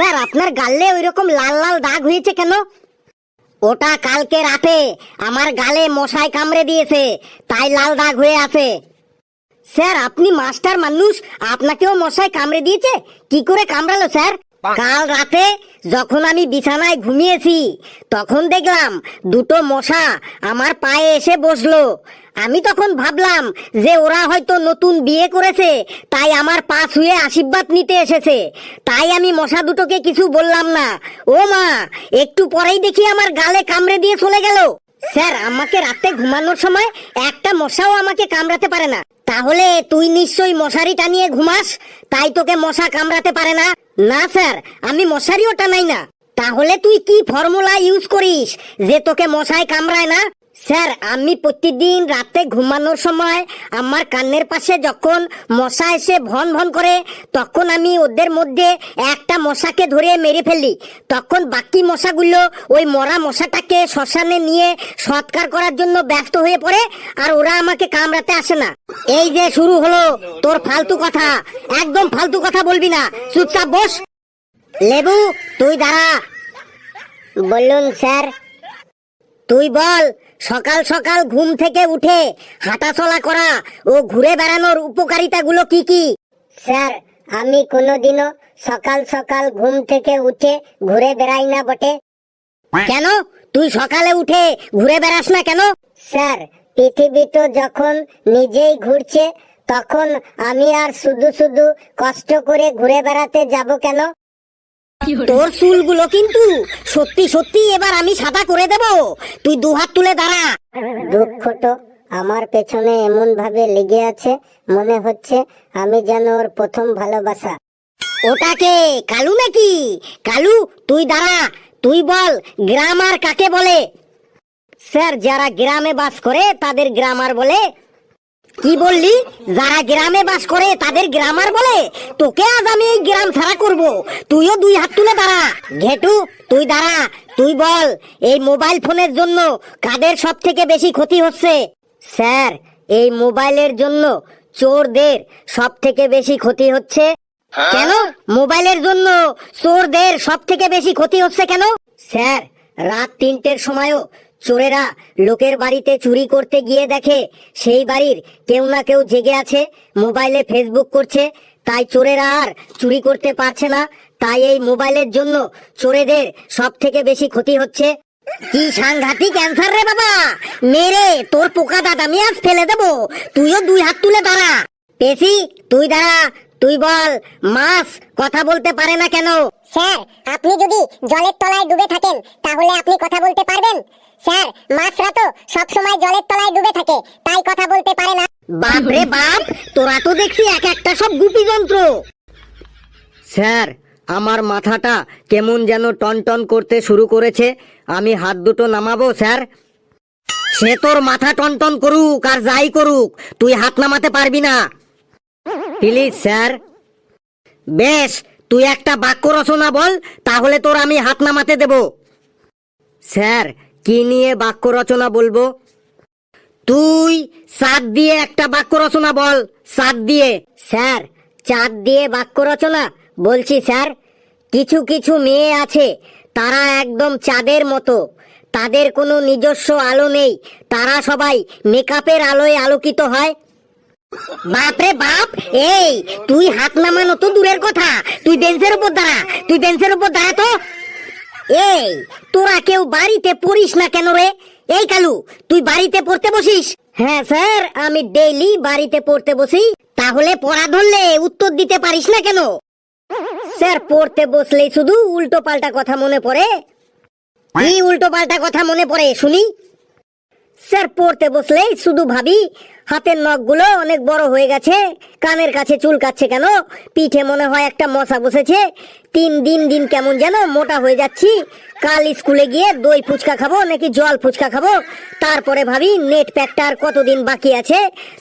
Sir আপনার গালে ওই রকম লাল লাল দাগ হয়েছে কেন? ওটা কালকে রাতে আমার গালে মশায় কামড়ে দিয়েছে তাই লাল দাগ হয়ে আছে। স্যার আপনি মাস্টার মানুষ আপনাকেও মশায় কামড়ে দিয়েছে? কি করে কামড়ালো স্যার? কাল রাতে যখন আমি বিছানায় ঘুমিয়েছি, তখন দেখলাম দুটো মশা আমার পায়ে এসে বসল। আমি তখন ভাবলাম যে ওরা হয়তো নতুন বিয়ে করেছে, তাই আমার পা ছুঁয়ে আশীর্বাদ নিতে এসেছে। তাই আমি মশা দুটোকে কিছু বললাম না। ও মা, একটু পরেই দেখি আমার গালে কামড়ে দিয়ে চলে গেল। স্যার, আমাকে রাতে ঘুমানোর সময় একটা মশাও আমাকে কামড়াতে পারে না। তাহলে তুই নিশ্চয়ই মশারি টানিয়ে ঘুমাস, তাই তোকে মশা কামড়াতে পারে না। না, স্যার, আমি মশারিও টানাই না। তাহলে তুই কি ফর্মুলা ইউজ করিস? যে তোকে মশায় কামড়ায় না? স্যার, আমি প্রতিদিন রাতে ঘুমানোর সময় আমার কানের পাশে যখন মশা এসে ভন ভন করে, তখন আমি ওদের মধ্যে একটা মশাকে ধরে মেরে ফেলি। তখন বাকি মশাগুলো ওই মরা মশাটাকে শ্মশানে নিয়ে সৎকার করার জন্য ব্যস্ত হয়ে পড়ে আর ওরা আমাকে কামড়াতে আসে না। এই যে শুরু হলো তোর ফালতু কথা। একদম ফালতু কথা বলবি না। চুপচাপ বস। লেবু, তুই দাঁড়া। বলুন, স্যার। তুই বল সকাল সকাল ঘুম থেকে উঠে হাঁটাচলা করা ও ঘুরে বেড়ানোর উপকারিতাগুলো কি কি? স্যার আমি কোনোদিনও সকাল সকাল ঘুম থেকে উঠে ঘুরে বেড়াই না বটে। কেন? তুই সকালে উঠে ঘুরে বেড়াস না কেন? স্যার পৃথিবী তো যখন নিজেই ঘুরছে তখন আমি আর শুধু শুধু কষ্ট করে ঘুরে বেড়াতে যাব কেন? তোর চুলগুলো কিন্তু সত্যি সত্যি এবার আমি সাদা করে দেব। তুই দু হাত তুলে দাঁড়া। দুঃখ তো আমার পেছনে এমন ভাবে লেগে আছে, মনে হচ্ছে আমি যেন ওর প্রথম ভালোবাসা। ওটাকে কালু নাকি? কালু, তুই দাঁড়া। তুই বল গ্রামার কাকে বলে? স্যার, যারা গ্রামে বাস করে, তাদের গ্রামার বলে কি বললি? যারা গ্রামে বাস করে তাদের গ্রামার বলে? তোকে আজ আমি এই গ্রাম ছাড়া করব। তুইও দুই হাত তুলে দাঁড়া। ঘেটু তুই দাঁড়া। তুই বল এই মোবাইল ফোনের জন্য কাদের সব থেকে বেশি ক্ষতি হচ্ছে? স্যার এই মোবাইলের জন্য চোরদের সব থেকে বেশি ক্ষতি হচ্ছে? কেন? মোবাইলের জন্য চোরদের সব থেকে বেশি ক্ষতি হচ্ছে কেন? স্যার রাত তিনটের সময়ও চোরেরা লোকের বাড়িতে চুরি করতে গিয়ে দেখে, সেই বাড়ির কেউ না কেউ জেগে আছে, মোবাইলে ফেসবুক করছে, তাই চোরেরা আর চুরি করতে পারছে না, তাই এই মোবাইলের জন্য চোরেদের সব থেকে বেশি ক্ষতি হচ্ছে। কি সাংঘাতিক ক্যান্সার রে বাবা! মেরে, তোর পোকা দাঁত আমি আজ ফেলে দেবো। তুইও দুই হাত তুলে দাঁড়া। পেশি, তুই দাঁড়া, তুই বল, মাছ কথা বলতে পারে না কেন? স্যার, আপনি যদি জলের তলায় ডুবে থাকেন, তাহলে আপনি কথা বলতে পারবেন? স্যার মাছরা তো সব সময় জলের তলায় ডুবে থাকে তাই কথা বলতে পারে না। বাপ রে বাপ তোরা তো দেখছি এক একটা সব গুপি যন্ত্র। স্যার আমার মাথাটা কেমন যেন টনটন করতে শুরু করেছে। আমি হাত দুটো নামাবো স্যার? সে তোর মাথা টনটন করুক আর যাই করুক তুই হাত নামাতে পারবি না। Please sir. বেশ তুই একটা বাক্য রচনা বল তাহলে তোর আমি হাত নামাতে দেব। স্যার কি নিয়ে বাক্য রচনা বলব? তুই সাত দিয়ে একটা বাক্য রচনা বল, সাত দিয়ে। স্যার, চাঁদ দিয়ে বাক্য রচনা? বলছি, স্যার। কিছু কিছু মেয়ে আছে, তারা একদম চাঁদের মতো। তাদের কোনো নিজস্ব আলো নেই। তারা সবাই মেকআপের আলোয় আলোকিত হয়। বাপরে বাপ! এই, তুই হাত নামানো তো দূরের কথা। তুই বেঞ্চের উপর দাঁড়া। তুই বেঞ্চের উপর দাঁড়া তো। এই, তোরা কেউ বাড়িতে পড়িস না কেন রে? এই কালু, তুই বাড়িতে পড়তে বসিস? হ্যাঁ স্যার, আমি ডেইলি বাড়িতে পড়তে বসি। তাহলে পড়া ধরলে উত্তর দিতে পারিস না কেন? স্যার, পড়তে বসলেই শুধু উল্টো পাল্টা কথা মনে পড়ে। কি উল্টো পাল্টা কথা মনে পড়ে, শুনি? স্যার, পড়তে বসলেই শুধু ভাবি, হাতের নখগুলো অনেক বড় হয়ে গেছে, কানের কাছে চুলকাচ্ছে কেন? পিঠে মনে হয় একটা মশা বসেছে তিন দিন দিন কেমন যেন মোটা হয়ে যাচ্ছি। কাল স্কুলে গিয়ে দই ফুচকা খাব, নাকি জল ফুচকা খাব। তারপরে ভাবি নেট প্যাকটা আর কতদিন বাকি আছে।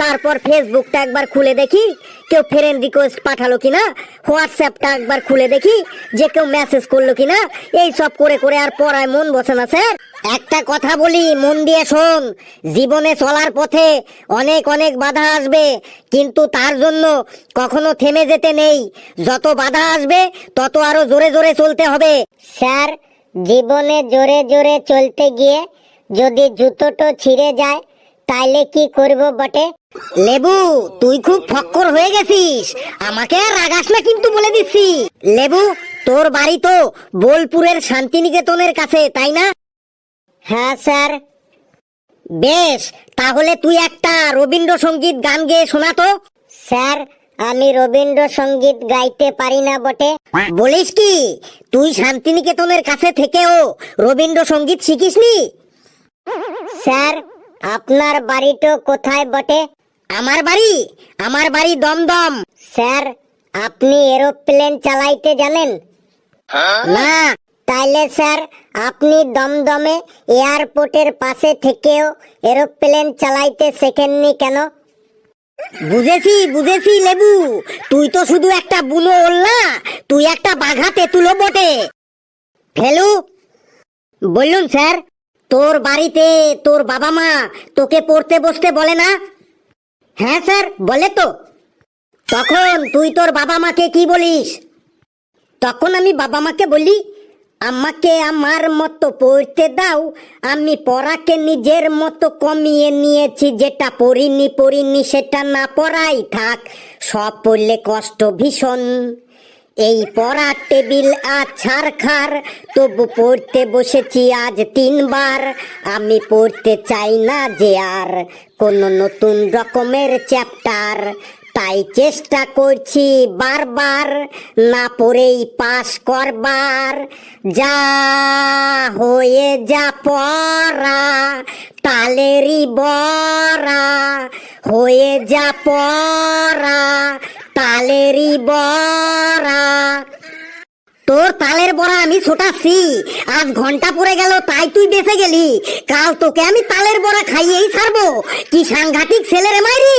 তারপর ফেসবুকটা একবার খুলে দেখি, কেউ ফ্রেন্ড রিকোয়েস্ট পাঠালো কিনা। হোয়াটসঅ্যাপটা একবার খুলে দেখি, যে কেউ মেসেজ করল কিনা। এই সব করে করে আর পড়ায় মন বসে না, স্যার। একটা কথা বলি, মন দিয়ে শোন। জীবনে চলার পথে অনেক অনেক বাধা আসবে, কিন্তু তার জন্য কখনো থেমে যেতে নেই। যত বাধা আসবে, তত তো আরও জোরে জোরে চলতে হবে। স্যার, জীবনে জোরে জোরে চলতে গিয়ে যদি জুতোটো ছিঁড়ে যায়, তাইলে কি করব বটে? লেবু, তুই খুব ফক্কর হয়ে গেছিস। আমাকে রাগাস না কিন্তু বলে দিচ্ছি। লেবু, তোর বাড়ি তো বোলপুরের শান্তিনিকেতনের কাছে, তাই না? হ্যাঁ স্যার। বেশ, তাহলে তুই একটা রবীন্দ্রসঙ্গীত গান গেয়ে শোনা তো। স্যার আমি রবীন্দ্রসঙ্গীত গাইতে পারি না বটে। বলিস কি? তুই শান্তিনিকেতনের কাছে থেকেও রবীন্দ্রসঙ্গীত শিখিসনি? স্যার আপনার বাড়িটা কোথায় বটে? আমার বাড়ি? আমার বাড়ি দমদম। স্যার আপনি এরোপ্লেন চালাইতে জানেন? না। তাইলে স্যার আপনি দমদমে এয়ারপোর্টের পাশে থেকেও এরোপ্লেন চালাইতে শেখেননি কেন? বুঝেছি বুঝেছি, লেবু। তুই তো শুধু একটা বুনো ওল্লা তুই একটা বাঘা তেঁতুলো বটে। ফেলু বললুন স্যার, তোর বাড়িতে তোর বাবা মা তোকে পড়তে বসতে বলে না? হ্যাঁ স্যার, বলে তো। তখন তুই তোর বাবা মাকে কি বলিস? তখন আমি বাবা মাকে বলি আমাকে আমার মতো পড়তে দাও। আমি পড়াকে নিজের মতো কমিয়ে নিয়েছি, যেটা পড়িনি পড়িনি, সেটা না পড়াই থাক। সব পড়লে কষ্ট ভীষণ। এই পড়ার টেবিল আজ ছাড় খার তবু পড়তে বসেছি আজ তিনবার। আমি পড়তে চাই না যে আর কোনো নতুন রকমের চ্যাপ্টার। তাই চেষ্টা করছি বারবার না পড়েই পাস করবার। যা হয়ে যা পড়া, তালেরই বরা হয়ে যা পড়া, তালেরই বরা তোর তালের বড়া আমি ছোটাচ্ছি, আজ ঘণ্টা পড়ে গেল, তাই তুই বেঁচে গেলি। কাল তোকে আমি তালের বড়া খাইয়েই ছাড়বো। কি সাংঘাতিক ছেলেরে মাইরি?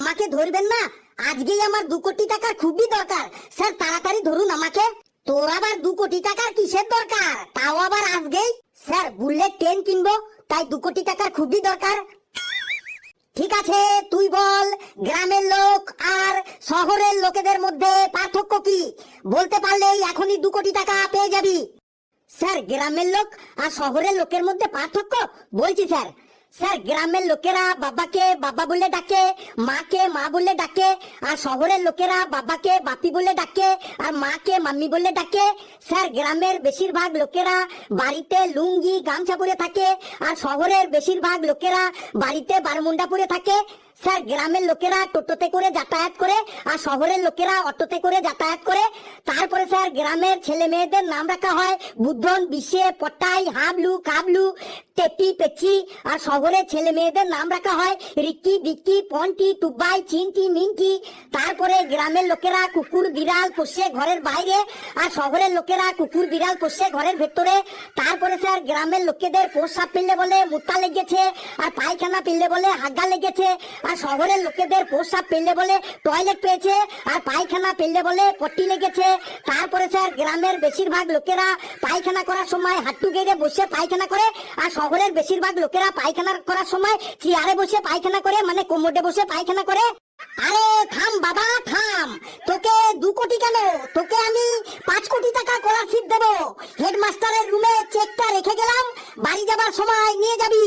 আমাকে ধরবেন না? আজকেই আমার দু কোটি টাকার খুবই দরকার। স্যার, তাড়াতাড়ি ধরুন আমাকে। তোর আবার দু কোটি টাকার কিসের দরকার? তাও আবার আজকেই? স্যার, বুলেট ট্রেন কিনবো, তাই দু কোটি টাকার খুবই দরকার। ঠিক আছে, তুই বল, গ্রামের লোক আর শহরের লোকেদের মধ্যে পার্থক্য কি? বলতে পারলেই এখনই দু কোটি টাকা পেয়ে যাবি। স্যার, গ্রামের লোক আর শহরের লোকের মধ্যে পার্থক্য? বলছি, স্যার। স্যার গ্রামের লোকেরা বাবাকে, বাবা বলে ডাকে, মাকে, মা বলে ডাকে, আর শহরের লোকেরা বাবাকে, বাপি বলে ডাকে, আর মাকে, মাম্মি বলে ডাকে। স্যার, গ্রামের বেশিরভাগ লোকেরা বাড়িতে লুঙ্গি, গামছা পরে থাকে, আর শহরের বেশিরভাগ লোকেরা বাড়িতে বারমুন্ডা পরে থাকে। স্যার, গ্রামের লোকেরা টোটোতে করে যাতায়াত করে আর শহরের লোকেরা অটোতে করে যাতায়াত করে। তারপরে স্যার, গ্রামের ছেলে মেয়েদের নাম রাখা হয়, বুদ্ধন বিশ্বে পটাই, হাবলু, কাবলু, টেপি, পেচি, আর শহরের ছেলে মেয়েদের নাম রাখা হয় রিক্কি বিক্কি পন্টি টুবাই চিনটি, মিনটি। তারপরে গ্রামের লোকেরা কুকুর, বিড়াল পোষে ঘরের বাইরে, আর শহরের লোকেরা কুকুর, বিড়াল পোষে ঘরের ভেতরে। তারপরে স্যার, গ্রামের লোকেদের প্রস্রাব ফেললে বলে মুতা লেগেছে, আর পায়খানা ফেললে বলে, হাগা লেগেছে। আর শহরের লোকেদের প্রস্রাব ফেললে বলে টয়লেট পেয়েছে, আর পায়খানা ফেললে বলে পট্টি লেগেছে। তারপরে স্যার গ্রামের বেশিরভাগ লোকেরা পায়খানা করার সময় হাঁটু গেড়ে বসে পায়খানা করে, আর শহরের বেশিরভাগ লোকেরা পায়খানা করার সময় চেয়ারে বসে পায়খানা করে মানে কোমরে বসে পায়খানা করে। আরে থাম বাবা, থাম। তোকে দু কোটি কেন? তোকে আমি পাঁচ কোটি টাকা স্কলারশিপ দেবো। হেডমাস্টারের রুমে চেকটা রেখে গেলাম, বাড়ি যাবার সময় নিয়ে যাবি।